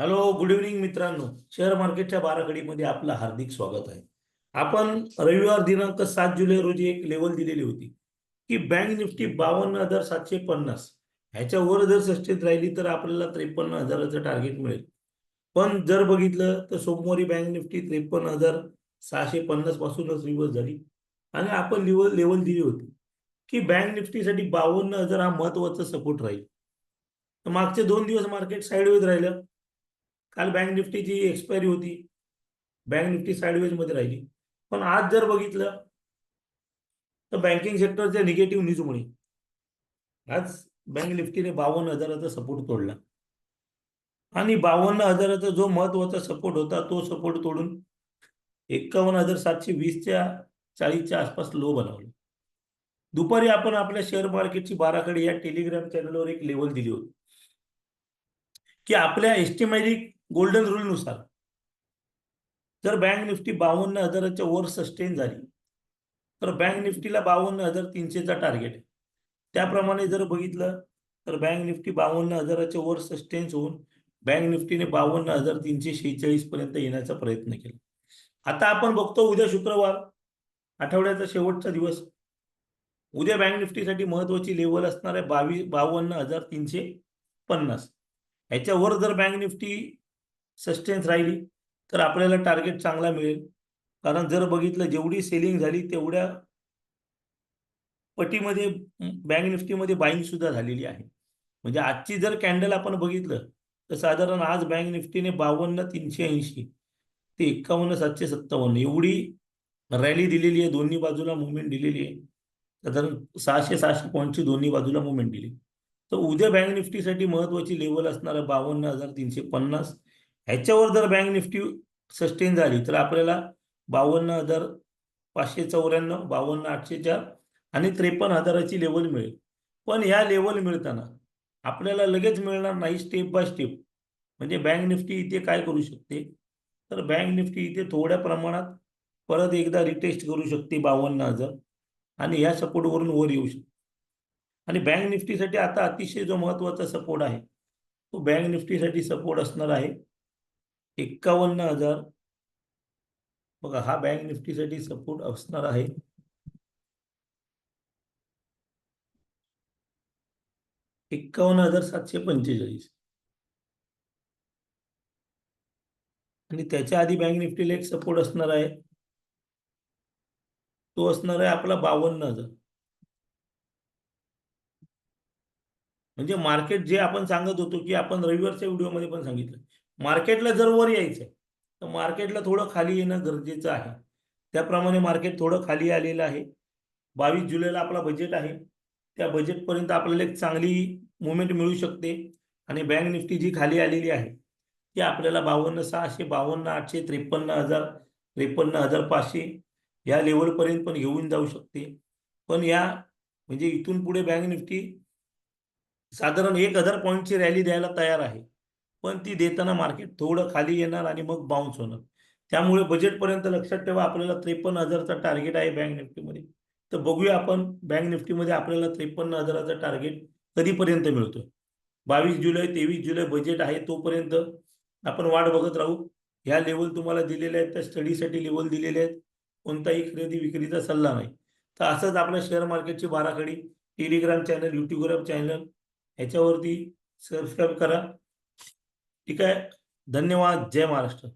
Hello good evening मित्रांनो. Share मार्केटच्या बाराखडीमध्ये आपलं हार्दिक स्वागत आहे. आपण रविवार दिनांक सात जुलै रोजी एक लेवल दिलेली होती की बँक निफ्टी बावन्न हजार सातशे पन्नास ह्याच्यावर जर सस्टेन राहिली तर आपल्याला त्रेपन्न हजाराचं टार्गेट मिळेल. पण जर बघितलं तर सोमवारी बँक निफ्टी त्रेपन्न हजार सहाशे पन्नास पासूनच रिव्हर्स झाली. आणि आपण लेवल लेवल दिली होती की बँक निफ्टीसाठी बावन्न हजार हा महत्त्वाचा सपोर्ट राहील. मागचे दोन दिवस मार्केट साईडवेज राहिलं. काल बँक निफ्टीची एक्सपायरी होती. बँक निफ्टी साईडवेजमध्ये राहिली. पण आज जर बघितलं तर बँकिंग सेक्टरच्या निगेटिव्ह न्यूजमुळे आज बँक निफ्टीने बावन्न हजाराचा सपोर्ट तोडला. आणि बावन्न हजाराचा जो महत्त्वाचा सपोर्ट होता तो सपोर्ट तोडून एकावन्न हजार सातशे वीसच्या चाळीसच्या आसपास लो बनवला. दुपारी आपण आपल्या शेअर मार्केटची बाराकडे या टेलिग्राम चॅनलवर एक लेवल दिली होती. की आपल्या एस्टिमॅटिक गोल्डन रूल नुसार. जर बँक निफ्टी बावन्न हजाराच्या वर सस्टेन झाली तर बँक निफ्टीला बावन्न हजार तीनशेचा टार्गेट आहे त्याप्रमाणे जर बघितलं तर बँक निफ्टी बावन्न हजाराच्या वर सस्टेन्स होऊन बँक निफ्टीने बावन्न हजार तीनशे शेहेचाळीस पर्यंत येण्याचा प्रयत्न केला. आता आपण बघतो उद्या शुक्रवार आठवड्याचा शेवटचा दिवस. उद्या बँक निफ्टीसाठी महत्वाची लेवल असणार आहे बावीस बावन्न हजार तीनशे पन्नास. ह्याच्यावर जर बँक निफ्टी सस्टेन्स राहिली तर आपल्याला टार्गेट चांगला मिळेल. कारण जर बघितलं जेवढी सेलिंग झाली तेवढ्या पटीमध्ये बँक निफ्टीमध्ये बाईंग सुद्धा झालेली आहे. म्हणजे आजची जर कॅन्डल आपण बघितलं तर साधारण आज बँक निफ्टीने बावन्न तीनशे ऐंशी ते एकावन्न सातशे सत्तावन्न एवढी रॅली दिलेली आहे दोन्ही बाजूला मुवमेंट दिलेली आहे. साधारण सहाशे सहाशे पॉईंटची दोन्ही बाजूला मुवमेंट दिली. तर उद्या बँक निफ्टीसाठी महत्वाची लेवल असणार बावन्न हजार तीनशे पन्नास ह्याच्यावर जर बँक निफ्टी सस्टेन झाली तर आपल्याला बावन्न हजार पाचशे चौऱ्याण्णव बावन्न आठशे चार आणि त्रेपन्न हजाराची लेवल मिळेल. पण ह्या लेवल मिळताना आपल्याला लगेच मिळणार नाही स्टेप बाय स्टेप म्हणजे बँक निफ्टी इथे काय करू शकते? तर बँक निफ्टी इथे थोड्या प्रमाणात परत एकदा रिटेस्ट करू शकते बावन्न हजार आणि ह्या सपोर्टवरून वर येऊ शकते. आणि बँक निफ्टीसाठी आता अतिशय जो महत्त्वाचा सपोर्ट आहे तो बँक निफ्टीसाठी सपोर्ट असणार आहे. एक्कावन्न हजार. बघा हा बँक निफ्टीसाठी सपोर्ट असणार आहे. एक्कावन्न हजार सातशे पंचेचाळीस. आणि त्याच्या आधी बँक निफ्टीला एक सपोर्ट असणार आहे. तो असणार आहे आपला बावन्न हजार. म्हणजे मार्केट जे आपण सांगत होतो की आपण रविवारच्या व्हिडिओमध्ये पण सांगितलं. मार्केटला जर वर यायचं तर मार्केटला थोडं खाली येणं गरजेचं आहे. त्याप्रमाणे मार्केट थोडं खाली आलेलं आहे. बावीस जुलैला आपला बजेट आहे. त्या बजेटपर्यंत आपल्याला एक चांगली मुवमेंट मिळू शकते. आणि बँक निफ्टी जी खाली आलेली आहे ती आपल्याला बावन्न सहाशे बावन्न आठशे त्रेपन्न हजार त्रेपन्न हजार पाचशे या लेवलपर्यंत पण घेऊन जाऊ शकते. पण या म्हणजे इथून पुढे बँक निफ्टी साधारण एक हजार पॉईंटची रॅली द्यायला तयार आहे. पण ती देताना मार्केट थोडं खाली येणार आणि मग बाउन्स होणार. त्यामुळे बजेटपर्यंत लक्षात ठेवा आपल्याला त्रेपन्न हजारचा टार्गेट आहे बँक निफ्टीमध्ये तर बघूया आपण बँक निफ्टीमध्ये आपल्याला त्रेपन्न हजाराचा टार्गेट कधीपर्यंत मिळतोय? बावीस जुलै तेवीस जुलै बजेट आहे तोपर्यंत आपण वाट बघत राहू. ह्या लेवल तुम्हाला दिलेल्या आहेत त्या स्टडीसाठी लेवल दिलेले आहेत. कोणताही खरेदी विक्रीचा सल्ला नाही. तर असंच आपल्या शेअर मार्केटची बाराखडी टेलिग्राम चॅनल युट्यूबग्राम चॅनल ह्याच्यावरती सबस्क्राईब करा. ठीक आहे. धन्यवाद. जय महाराष्ट्र.